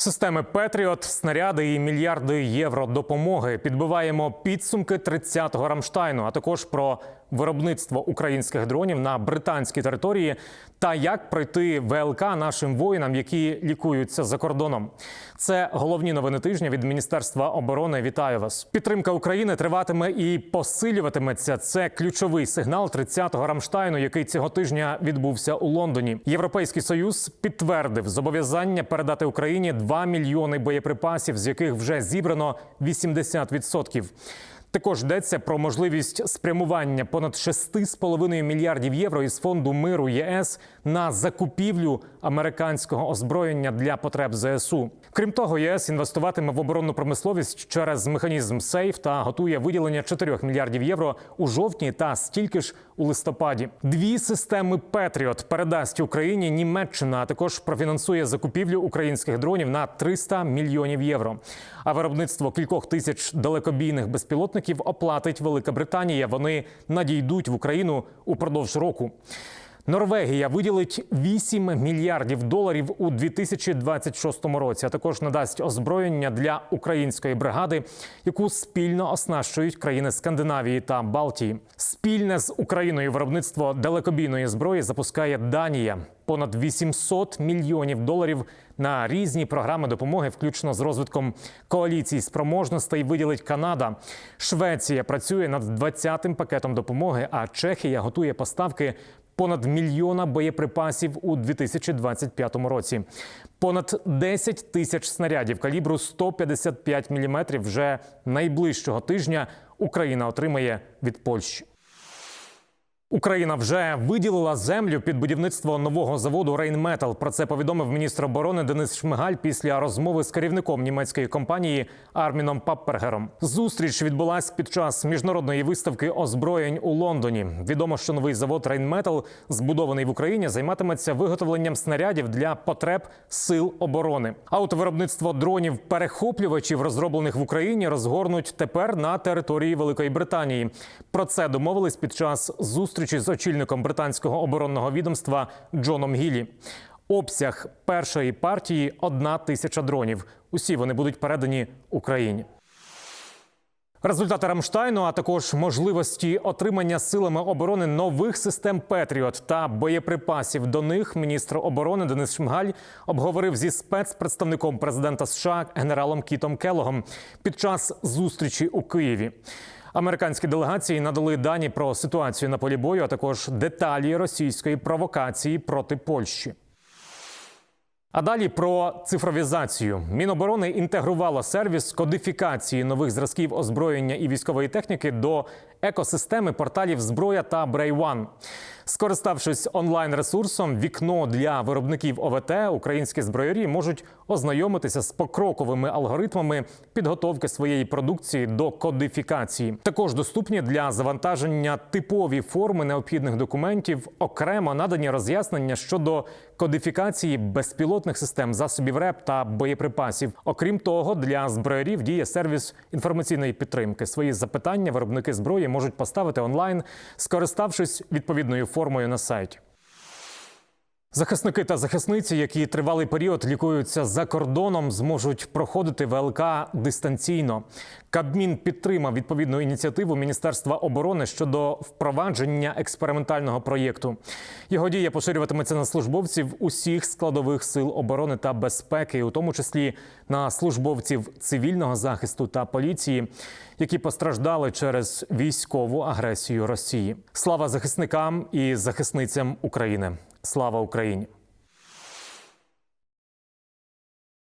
Системи Петріот, снаряди і мільярди євро допомоги. Підбиваємо підсумки 30-го Рамштайну, а також про виробництво українських дронів на британській території та як пройти ВЛК нашим воїнам, які лікуються за кордоном. Це головні новини тижня від Міністерства оборони. Вітаю вас. Підтримка України триватиме і посилюватиметься. Це ключовий сигнал 30-го Рамштайну, який цього тижня відбувся у Лондоні. Європейський союз підтвердив зобов'язання передати Україні 2 мільйони боєприпасів, з яких вже зібрано 80%. Також йдеться про можливість спрямування понад 6,5 мільярдів євро із фонду миру ЄС на закупівлю американського озброєння для потреб ЗСУ. Крім того, ЄС інвестуватиме в оборонну промисловість через механізм сейф та готує виділення 4 мільярдів євро у жовтні та стільки ж у листопаді. Дві системи Петріот передасть Україні Німеччина, а також профінансує закупівлю українських дронів на 300 мільйонів євро. А виробництво кількох тисяч далекобійних безпілотників оплатить Велика Британія. Вони надійдуть в Україну упродовж року. Норвегія виділить 8 мільярдів доларів у 2026 році. А також надасть озброєння для української бригади, яку спільно оснащують країни Скандинавії та Балтії. Спільне з Україною виробництво далекобійної зброї запускає Данія. Понад 800 мільйонів доларів на різні програми допомоги, включно з розвитком коаліцій спроможностей, виділить Канада. Швеція працює над 20-тим пакетом допомоги, а Чехія готує поставки понад мільйона боєприпасів у 2025 році. Понад 10 тисяч снарядів калібру 155 мм вже найближчого тижня Україна отримає від Польщі. Україна вже виділила землю під будівництво нового заводу Рейнметал. Про це повідомив міністр оборони Денис Шмигаль після розмови з керівником німецької компанії Арміном Паппергером. Зустріч відбулась під час міжнародної виставки озброєнь у Лондоні. Відомо, що новий завод Рейнметал, збудований в Україні, займатиметься виготовленням снарядів для потреб сил оборони. Автовиробництво дронів перехоплювачів, розроблених в Україні, розгорнуть тепер на території Великої Британії. Про це домовились під час зустрічі з очільником британського оборонного відомства Джоном Гілі. Обсяг першої партії одна тисяча дронів. Усі вони будуть передані Україні. Результати Рамштайну, а також можливості отримання силами оборони нових систем Петріот та боєприпасів до них міністр оборони Денис Шмигаль обговорив зі спецпредставником президента США генералом Кітом Келогом під час зустрічі у Києві. Американські делегації надали дані про ситуацію на полі бою, а також деталі російської провокації проти Польщі. А далі про цифровізацію. Міноборони інтегрувало сервіс кодифікації нових зразків озброєння і військової техніки до екосистеми порталів зброя та Брейван. Скориставшись онлайн ресурсом, вікно для виробників ОВТ, українські зброярі можуть ознайомитися з покроковими алгоритмами підготовки своєї продукції до кодифікації. Також доступні для завантаження типові форми необхідних документів, окремо надані роз'яснення щодо кодифікації безпілотних систем, засобів РЕП та боєприпасів. Окрім того, для зброярів діє сервіс інформаційної підтримки. Свої запитання виробники зброї можуть поставити онлайн, скориставшись відповідною формою на сайті. Захисники та захисниці, які тривалий період лікуються за кордоном, зможуть проходити ВЛК дистанційно. Кабмін підтримав відповідну ініціативу Міністерства оборони щодо впровадження експериментального проєкту. Його дія поширюватиметься на службовців усіх складових сил оборони та безпеки, у тому числі на службовців цивільного захисту та поліції, які постраждали через військову агресію Росії. Слава захисникам і захисницям України! Слава Україні!